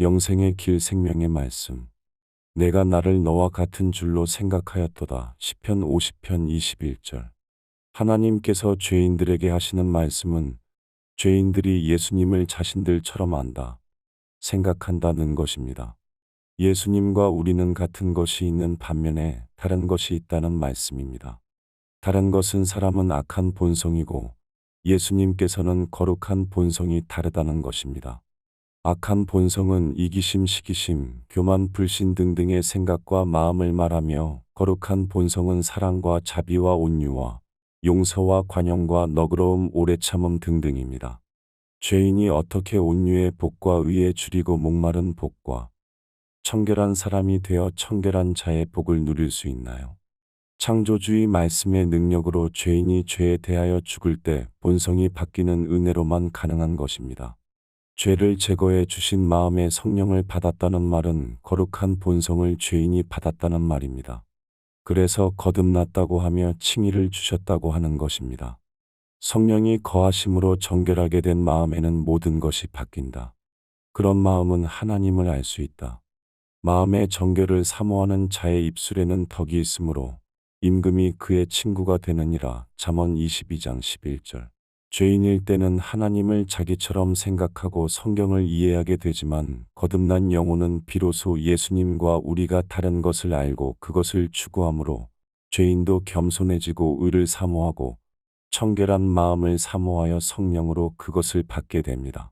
영생의 길 생명의 말씀. 내가 나를 너와 같은 줄로 생각하였도다. 시편 50편 21절. 하나님께서 죄인들에게 하시는 말씀은 죄인들이 예수님을 자신들처럼 안다. 생각한다는 것입니다. 예수님과 우리는 같은 것이 있는 반면에 다른 것이 있다는 말씀입니다. 다른 것은 사람은 악한 본성이고 예수님께서는 거룩한 본성이 다르다는 것입니다. 악한 본성은 이기심, 시기심, 교만, 불신 등등의 생각과 마음을 말하며 거룩한 본성은 사랑과 자비와 온유와 용서와 관용과 너그러움, 오래 참음 등등입니다. 죄인이 어떻게 온유의 복과 의에 줄이고 목마른 복과 청결한 사람이 되어 청결한 자의 복을 누릴 수 있나요? 창조주의 말씀의 능력으로 죄인이 죄에 대하여 죽을 때 본성이 바뀌는 은혜로만 가능한 것입니다. 죄를 제거해 주신 마음의 성령을 받았다는 말은 거룩한 본성을 죄인이 받았다는 말입니다. 그래서 거듭났다고 하며 칭의를 주셨다고 하는 것입니다. 성령이 거하심으로 정결하게 된 마음에는 모든 것이 바뀐다. 그런 마음은 하나님을 알 수 있다. 마음의 정결을 사모하는 자의 입술에는 덕이 있으므로 임금이 그의 친구가 되느니라. 잠언 22장 11절. 죄인일 때는 하나님을 자기처럼 생각하고 성경을 이해하게 되지만 거듭난 영혼은 비로소 예수님과 우리가 다른 것을 알고 그것을 추구하므로 죄인도 겸손해지고 의를 사모하고 청결한 마음을 사모하여 성령으로 그것을 받게 됩니다.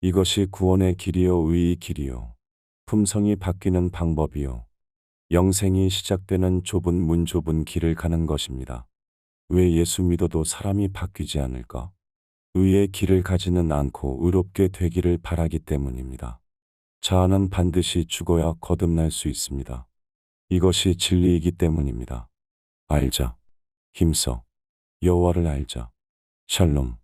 이것이 구원의 길이요 의의 길이요 품성이 바뀌는 방법이요 영생이 시작되는 좁은 문 좁은 길을 가는 것입니다. 왜 예수 믿어도 사람이 바뀌지 않을까? 의의 길을 가지는 않고 의롭게 되기를 바라기 때문입니다. 자아는 반드시 죽어야 거듭날 수 있습니다. 이것이 진리이기 때문입니다. 알자. 힘써. 여호와를 알자. 샬롬.